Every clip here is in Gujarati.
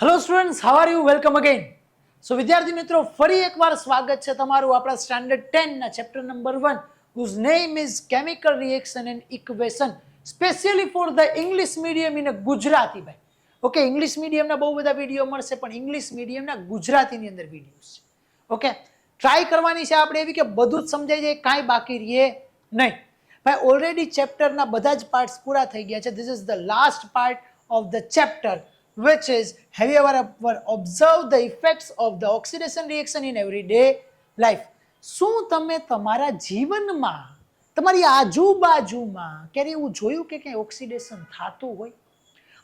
Hello students how are you welcome again so વિદ્યાર્થી મિત્રો, ફરી એકવાર સ્વાગત છે તમારું આપણા standard ટેનના chapter number one whose name is chemical reaction and equation specially for the English medium in Gujarati ભાઈ ઓકે ઇંગ્લિશ મીડિયમના બહુ બધા વીડિયો મળશે, પણ ઇંગ્લિશ મીડિયમના ગુજરાતીની અંદર વિડીયોઝ છે. ઓકે ટ્રાય કરવાની છે આપણે એવી કે બધું જ સમજાઈ જાય, કાંઈ બાકી રહીએ નહીં. ભાઈ ઓલરેડી ચેપ્ટરના બધા જ પાર્ટ્સ પૂરા થઈ ગયા છે. This is the last part of the chapter which is, have you ever ever observed the effects of the oxidation reaction in everyday life? શું તમે તમારા જીવનમાં, તમારી આજુબાજુમાં ક્યારે એવું જોયું કે ક્યાંય ઓક્સિડેશન થતું હોય?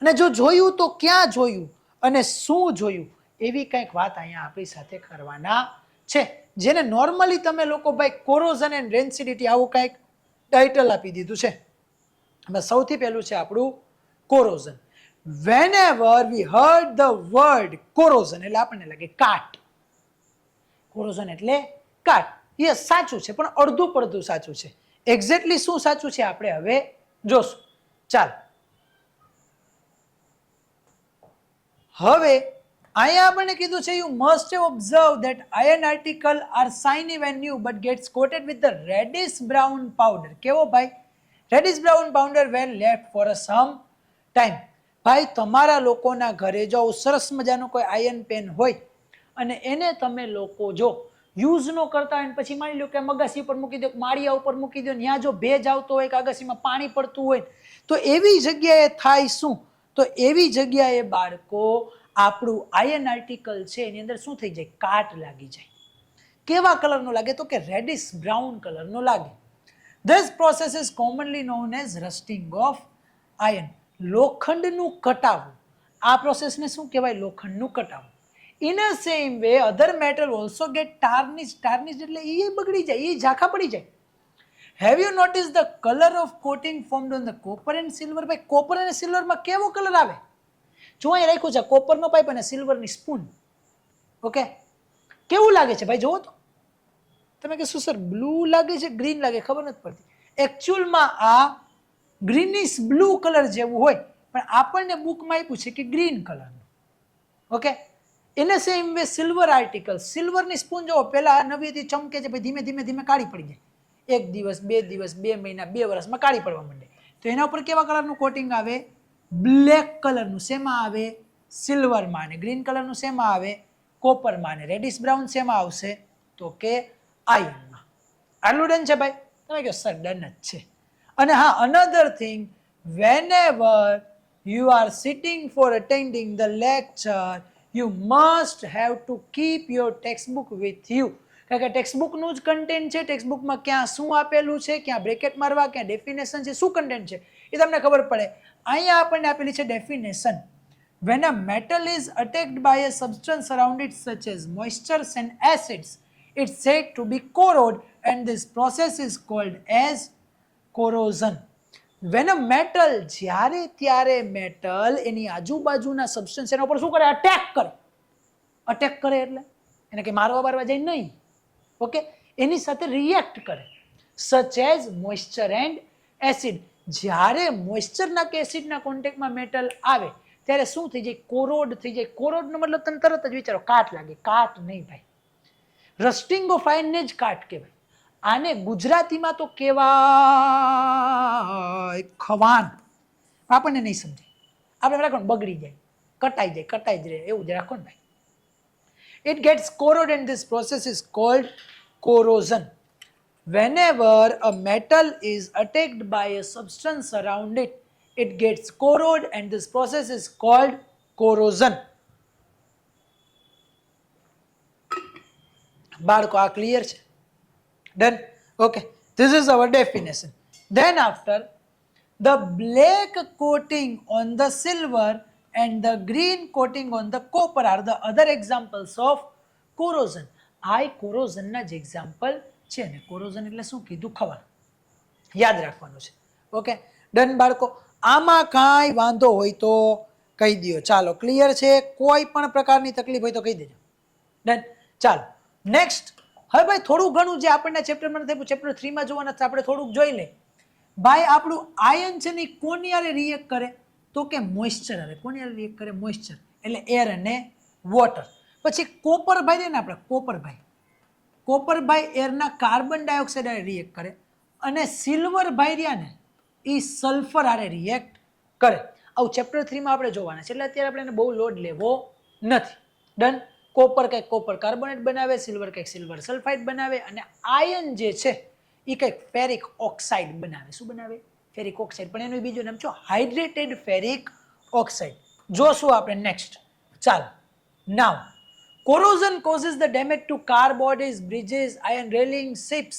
અને જો જોયું તો ક્યાં જોયું? અને શું જોયું? એવી કંઈક વાત અહીંયા આપણી સાથે કરવાના છે. જેને નોર્મલી તમે લોકો ભાઈ કોરોઝન એન્ડ રેન્સિડિટી આવું કંઈક ટાઇટલ આપી દીધું છે. એમાં સૌથી પહેલું છે આપણું corrosion whenever we heard the word corrosion, એટલે આપણને લાગે કાટ. Corrosion એટલે કાટ. યસ સાચું છે, પણ અડધું પડધું સાચું છે. એક્ઝેક્ટલી શું સાચું છે આપણે હવે જોશું. ચાલ. હવે અહીંયા આપણને કીધું છે you must observe that iron article are shiny when new but gets coated with the reddish brown powder કેવો ભાઈ? Reddish brown powder when left for a some time ભાઈ, તમારા લોકોના ઘરે જો સરસ મજાનું કોઈ આયન પેન હોય અને એને તમે લોકો જો યુઝ ન કરતા હોય પછી માની લો કે મગાસી ઉપર મૂકી દો, માળિયા ઉપર મૂકી દો ત્યાં જો ભેજ આવતો હોય કે અગાસીમાં પાણી પડતું હોય તો એવી જગ્યાએ થાય શું? તો એવી જગ્યાએ બાળકો, આપણું આયન આર્ટિકલ છે એની અંદર શું થઈ જાય? કાટ લાગી જાય. કેવા કલરનો લાગે? તો કે રેડિશ બ્રાઉન કલરનો લાગે. This process is commonly known as rusting of iron લોખંડનું કટાવવું આ પ્રોસેસને શું કહેવાય? લોખંડનું કટાવવું in a same way other metal also get tarnish tarnish એટલે એ બગડી જાય એ ઝાંખા પડી જાય. Have you notice the colour of coating formed on the copper and silver ભાઈ કોપર અને સિલ્વરમાં કેવો કલર આવે? જો અહીં રાખ્યું છે કોપરનો પાઇપ અને સિલ્વરની સ્પૂન ઓકે કેવું લાગે છે? ભાઈ, જુઓ તો. તમે કહેશો સર બ્લુ લાગે છે ગ્રીન લાગે? ખબર નથી પડતી. એકચ્યુઅલમાં આ ગ્રીનિશ બ્લુ કલર જેવું હોય. પણ આપણને બુકમાં આપ્યું છે કે ગ્રીન કલરનું ઓકે એને સેમ વે સિલ્વર આર્ટિકલ સિલ્વરની સ્પૂન જુઓ, પહેલાં નવીથી ચમકે છે, પછી ધીમે ધીમે ધીમે કાળી પડી જાય એક દિવસ, બે દિવસ, બે મહિના, બે વર્ષમાં કાળી પડવા માંડે. તો એના ઉપર કેવા કલરનું કોટિંગ આવે? બ્લેક કલરનું શેમાં આવે? સિલ્વરમાં અને ગ્રીન કલરનું શેમાં આવે? કોપરમાં અને રેડિશ બ્રાઉન શેમાં આવશે? તો કે આયનમાં આટલું ડન છે ભાઈ? તમે કહો સર ડન જ છે. અને હા another thing whenever you are sitting for attending the lecture you must have to keep your textbook with you કારણ કે ટેક્સ્ટબુકનું જ કન્ટેન્ટ છે ટેક્સ્ટબુકમાં ક્યાં શું આપેલું છે, ક્યાં બ્રેકેટ મારવા, ક્યાં ડેફિનેશન છે, શું કન્ટેન્ટ છે, એ તમને ખબર પડે. અહીંયા આપણને આપેલી છે definition when a metal is attacked by a substance around it, such as moistures and acids, it's said to be corrode and this process is called as when a metal જ્યારે ત્યારે મેટલ એની આજુબાજુના સબસ્ટન્સ એના ઉપર શું કરે? અટેક કરે. અટેક કરે એટલે? એને કે મારવા મારવા જાય નહીં. ઓકે એની સાથે રિએક્ટ કરે. Such as moisture and acid જ્યારે મોઇસ્ચરના કે એસિડના કોન્ટેક્ટમાં મેટલ આવે, ત્યારે શું થઈ જાય? કોરોડ થઈ જાય. કોરોડનો મતલબ તમે તરત જ વિચારો, કાટ લાગે. કાટ નહીં ભાઈ. રસ્ટિંગ ઓફ આયનને જ કાટ કહેવાય. આને ગુજરાતીમાં તો કહેવાય ખવાન આપણને નહીં સમજાય આપણે રાખો ને બગડી જાય કટાઈ જાય કટાઈ જ રહે એવું જ રાખો ને ભાઈ it gets corroded and this process is called corrosion whenever a metal is attacked by a substance around it it gets corroded and this process is called corrosion બાળકો આ ક્લિયર છે done Okay. this is our definition then after the black coating on the silver and the green coating on the copper are the other examples of corrosion આ corrosion ના જ એક્ઝામ્પલ છે ને corrosion એટલે શું કીધું ખબર યાદ રાખવાનું છે ઓકે ડન બાળકો આમાં કાંઈ વાંધો હોય તો કહી દો ચાલો ક્લિયર છે કોઈ પણ પ્રકારની તકલીફ હોય તો કહી દેજો ડન ચાલો નેક્સ્ટ હવે ભાઈ, થોડું ઘણું જે આપણને ચેપ્ટરમાં નથી ચેપ્ટર થ્રીમાં જોવાના છે, આપણે થોડુંક જોઈ લઈએ. ભાઈ, આપણું આયન છે ને કોની આરે રિએક્ટ કરે? તો કે મોઇશ્ચર આવે કોની હારે રિએક્ટ કરે? મોઇશ્ચર એટલે એર અને વોટર પછી કોપરભાઈ રહે ને આપણે, કોપરભાઈ. કોપરભાઈ એરના કાર્બન ડાયોક્સાઇડ આરે રિએક્ટ કરે અને સિલ્વરભાઈ રહ્યા ને, એ સલ્ફર આરે રિએક્ટ કરે. આવું ચેપ્ટર થ્રીમાં આપણે જોવાના છે. એટલે અત્યારે આપણે એને બહુ લોડ લેવો નથી. ડન કોપર કંઈક કોપર કાર્બોનેટ બનાવે, સિલ્વર કંઈક સિલ્વર સલ્ફાઇડ બનાવે અને આયન જે છે એ કંઈક ફેરિક ઓક્સાઇડ બનાવે. શું બનાવે? Ferric oxide. પણ એનું બીજું નામ છે હાઇડ્રેટેડ ફેરિક ઓક્સાઇડ. જોશું આપણે નેક્સ્ટ ચાલો. Now corrosion causes the damage to car bodies bridges iron railing ships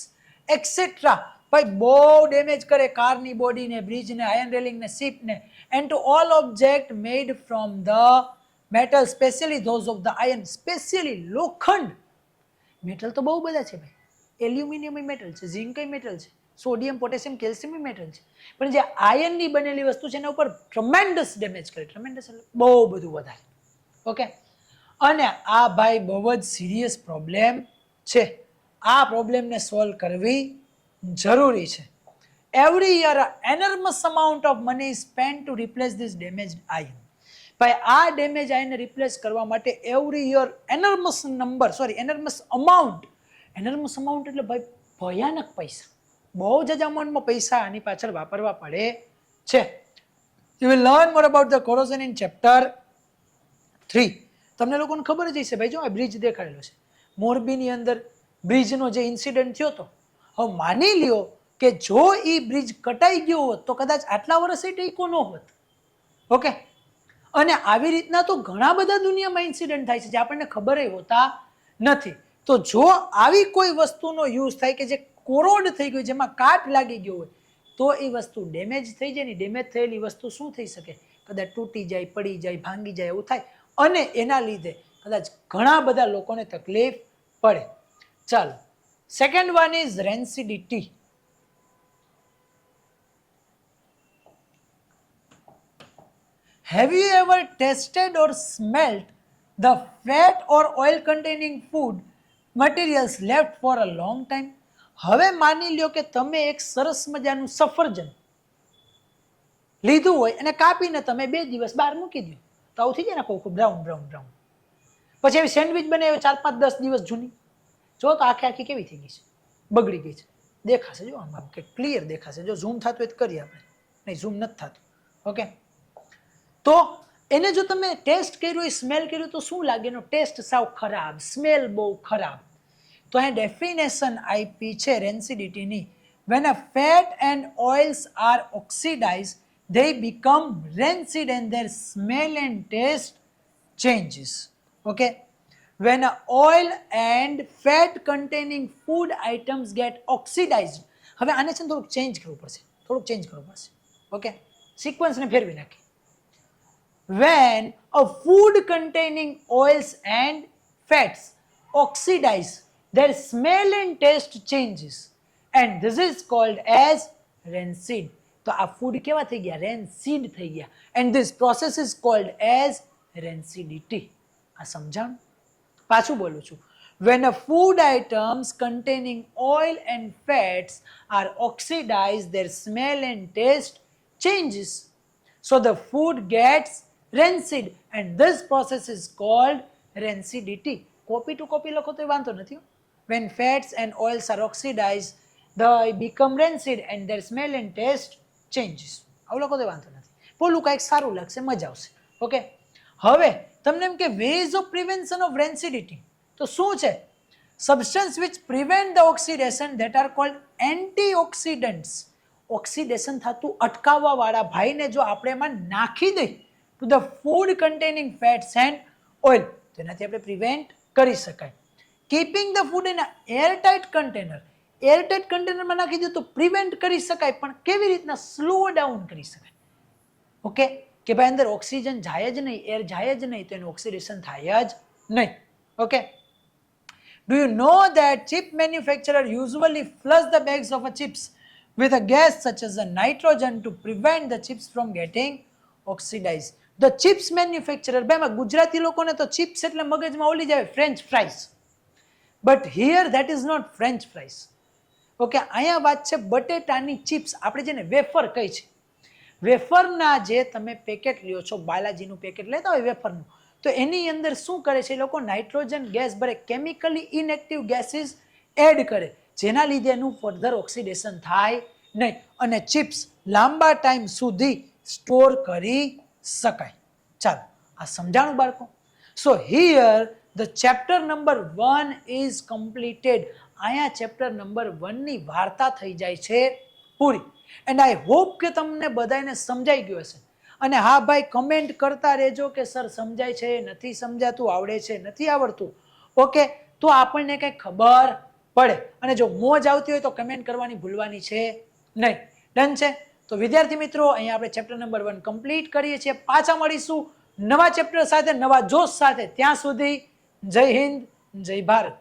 etcetera ભાઈ, બહુ ડેમેજ કરે કારની બોડીને બ્રિજને આયર્ન રેલિંગને શિપને and to all object made from the metal specially those of the iron specially લોખંડ. મેટલ તો બહુ બધા છે ભાઈ. એલ્યુમિનિયમ મેટલ છે ઝિંક મેટલ છે સોડિયમ પોટેશિયમ કેલ્શિયમ મેટલ છે. પણ જે આયનની બનેલી વસ્તુ છે એના ઉપર ટ્રમેન્ડસ ડેમેજ કરે. ટ્રમેન્ડસ એટલે બહુ બધું વધારે. ઓકે અને આ ભાઈ બહુ જ સિરિયસ પ્રોબ્લેમ છે. આ પ્રોબ્લેમને સોલ્વ કરવી જરૂરી છે. Every year enormous amount of money spend to replace this damage iron ભાઈ, આ ડેમેજ આઈને રિપ્લેસ કરવા માટે every year enormous number sorry enormous amount enormous amount એટલે ભાઈ, ભયાનક પૈસા. બહુ જ અમાઉન્ટમાં પૈસા આની પાછળ વાપરવા પડે છે. You will learn more about the corrosion in chapter three તમને લોકોને ખબર જ હશે ભાઈ, જો આ બ્રિજ દેખાડેલો છે. મોરબીની અંદર બ્રિજનો જે ઇન્સિડન્ટ થયો હતો, હવે માની લ્યો કે જો એ બ્રિજ કટાઈ ગયો હોત, તો કદાચ આટલા વર્ષે ટેકો ન હોત. ઓકે અને આવી રીતના તો ઘણા બધા દુનિયામાં ઇન્સિડન્ટ થાય છે જે આપણને ખબર હોતા નથી. તો જો આવી કોઈ વસ્તુનો યુઝ થાય કે જે કોરોડ થઈ ગયું, જેમાં કાટ લાગી ગયો હોય, તો એ વસ્તુ ડેમેજ થઈ જાય ને ડેમેજ થયેલી વસ્તુ શું થઈ શકે? કદાચ તૂટી જાય, પડી જાય, ભાંગી જાય એવું થાય. અને એના લીધે કદાચ ઘણા બધા લોકોને તકલીફ પડે. ચાલો second one is rancidity Have you ever tasted or smelt the fat or oil containing food materials left for a long time? હવે માની લ્યો કે તમે એક સરસ મજાનું સફરજન લીધું હોય અને કાપીને તમે બે દિવસ બહાર મૂકી દો તો આવું થઈ જાય ને કોઈ બ્રાઉન બ્રાઉન બ્રાઉન. પછી એવી સેન્ડવિચ બનાવી ચાર, પાંચ, દસ દિવસ જૂની. જો તો આખી આખી કેવી થઈ ગઈ છે? બગડી ગઈ છે. દેખાશે જો આમ કે ક્લિયર દેખાશે. જો ઝૂમ થતું હોય તો કરીએ આપણે. નહીં ઝૂમ નથી થતું. ઓકે તો એને જો તમે ટેસ્ટ કર્યું સ્મેલ કર્યું, તો શું લાગે? એનો ટેસ્ટ સાવ ખરાબ, સ્મેલ બહુ ખરાબ. તો અહીં ડેફિનેશન આપી છે રેન્સિડિટીની when a fat and oils are oxidise they become rancid and their smell and taste changes. Okay? When a oil and fat containing food items get oxidized, હવે આને છે ને થોડુંક ચેન્જ કરવું પડશે. થોડુંક ચેન્જ કરવું પડશે. ઓકે સિક્વન્સને ફેરવી નાખી when a food containing oils and fats oxidize their smell and taste changes and this is called as rancid તો આ ફૂડ કેવા થઈ ગયા રેન્સીડ થઈ ગયા and this process is called as rancidity આ સમજાણ પાછું બોલું છું when a food items containing oil and fats are oxidized their smell and taste changes so the food gets rancid. And this process is called rancidity. Copy to copy લખો તો વાંધો નથી હો. when fats and oils are oxidized, they become rancid and their smell and taste changes. આવું લખો તો વાંધો નથી. બોલું કાંઈક સારું લાગશે, મજા આવશે. ઓકે હવે, તમને એમ કે ways of prevention of rancidity તો શું છે? Substance which prevent the oxidation that are called antioxidants oxidation થતું અટકાવવા વાળા ભાઈને જો આપણે એમાં નાખી દઈ to the food containing fats and oil તો એનાથી આપણે પ્રિવેન્ટ કરી શકાય. Keeping the food in airtight container airtight કન્ટેનરમાં નાખી દો તો પ્રિવેન્ટ કરી શકાય, પણ કેવી રીતના સ્લો ડાઉન કરી શકાય? ઓકે કે ભાઈ અંદર ઓક્સિજન જાય જ નહીં એર જાય જ નહીં, તો એનું ઓક્સિડેશન થાય જ નહીં. Okay Do you know that chip manufacturer usually flush the bags of a chips with a gas such as a nitrogen to prevent the chips from getting oxidized? The chips manufacturer બેમાં ગુજરાતી લોકોને તો ચિપ્સ એટલે મગજમાં ઓલી જાય French fries but here that is not French fries okay અહીંયા વાત છે બટેટાની ચિપ્સ આપણે જેને વેફર કહી છે. વેફરના જે તમે પેકેટ લ્યો છો, બાલાજીનું પેકેટ લેતા હોય વેફરનું, તો એની અંદર શું કરે છે એ લોકો? નાઇટ્રોજન ગેસ ભરે કેમિકલી ઇનએક્ટિવ ગેસીસ એડ કરે. જેના લીધે એનું ફર્ધર ઓક્સિડેશન થાય નહીં. અને ચિપ્સ લાંબા ટાઈમ સુધી સ્ટોર કરી શકાય. ચાલો, આ સમજાણું બાળકો? So here the chapter number one is completed અહીંયા ચેપ્ટર નંબર વનની વાર્તા થઈ જાય છે પૂરી. એન્ડ આઈ હોપ કે તમને બધાને સમજાઈ ગયું હશે. અને હા ભાઈ કમેન્ટ કરતા રહેજો કે સર સમજાય છે? નથી સમજાતું? આવડે છે? નથી આવડતું? ઓકે તો આપણને કંઈ ખબર પડે. અને જો મોજ આવતી હોય તો કમેન્ટ કરવાની ભૂલવાની છે નહીં. ડન છે? તો વિદ્યાર્થી મિત્રો, અહીંયા આપણે ચેપ્ટર નંબર વન કમ્પ્લીટ કરીએ છીએ. પાછા મળીશું નવા ચેપ્ટર સાથે, નવા જોશ સાથે. ત્યાં સુધી જય હિન્દ, જય ભારત.